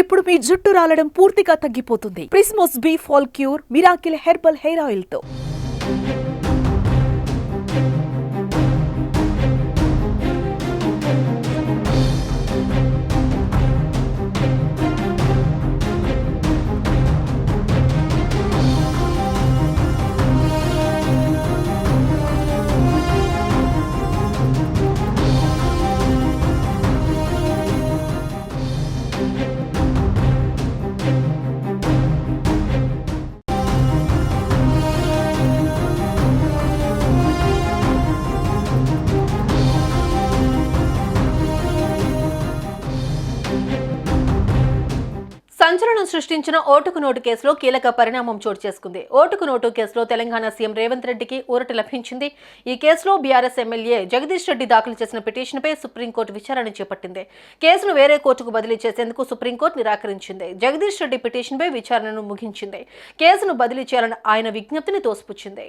ఇప్పుడు మీ జుట్టు రాలడం పూర్తిగా తగ్గిపోతుంది. ప్రిస్మోస్ be fall cure miracle herbal hair ఆయిల్తో సంచలనం సృష్టించిన ఓటుకు నోటు కేసులో కీలక పరిణామం చోటు చేసుకుంది. ఓటుకు నోటు కేసులో తెలంగాణ సీఎం రేవంత్ రెడ్డికి ఊరట లభించింది. ఈ కేసులో బీఆర్ఎస్ ఎమ్మెల్యే జగదీష్ రెడ్డి దాఖలు చేసిన పిటిషన్పై సుప్రీంకోర్టు విచారణ చేపట్టింది. కేసును వేరే కోర్టుకు బదిలీ చేసేందుకు సుప్రీంకోర్టు నిరాకరించింది. జగదీష్ రెడ్డి పిటిషన్పై విచారణను ముగించింది. కేసును బదిలీ చేయాలని ఆయన విజ్ఞప్తిని తోసిపుచ్చింది.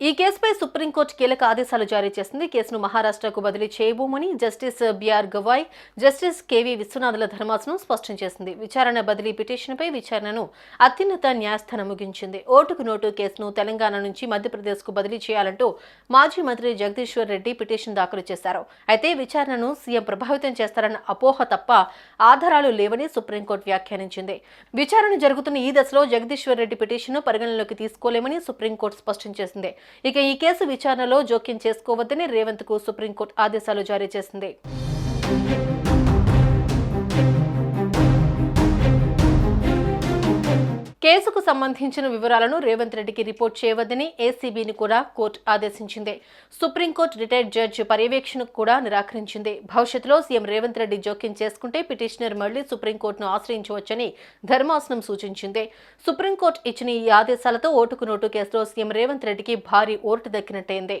ఈ కేసుపై సుప్రీంకోర్టు కీలక ఆదేశాలు జారీ చేసింది. కేసును మహారాష్ట్రకు బదిలీ చేయబోమని justice BR Gavai justice KV Vishwanathula ధర్మాసనం స్పష్టం చేసింది. విచారణ బదిలీ పిటిషన్పై విచారణను అత్యున్నత న్యాయస్థానం ముగించింది. ఓటుకు నోటు కేసును తెలంగాణ నుంచి మధ్యప్రదేశ్కు బదిలీ చేయాలంటూ మాజీ మంత్రి జగదీశ్వర్ రెడ్డి పిటిషన్ దాఖలు చేశారు. అయితే విచారణను సీఎం ప్రభావితం చేస్తారన్న అపోహ తప్ప ఆధారాలు లేవని సుప్రీంకోర్టు వ్యాఖ్యానించింది. విచారణ జరుగుతున్న ఈ దశలో జగదీశ్వర్ రెడ్డి పిటిషన్ను పరిగణనలోకి తీసుకోలేమని సుప్రీంకోర్టు స్పష్టం చేసింది. ఇక ఈ కేసు విచారణలో జోక్యం చేసుకోవద్దని రేవంత్కు సుప్రీంకోర్టు ఆదేశాలు జారీ చేసింది. కేసుకు సంబంధించిన వివరాలను రేవంత్ రెడ్డికి రిపోర్ట్ చేయవద్దని ఏసీబీని కూడా కోర్టు ఆదేశించింది. సుప్రీంకోర్టు రిటైర్డ్ జడ్జి పర్యవేక్షణకు కూడా నిరాకరించింది. భవిష్యత్తులో సీఎం రేవంత్ రెడ్డి జోక్యం చేసుకుంటే పిటిషనర్ మళ్ళీ సుప్రీంకోర్టును ఆశ్రయించవచ్చని ధర్మాసనం సూచించింది. సుప్రీంకోర్టు ఇచ్చిన ఈ ఆదేశాలతో ఓటుకు నోటు కేసులో సీఎం రేవంత్ రెడ్డికి భారీ ఓటు దక్కినట్టయింది.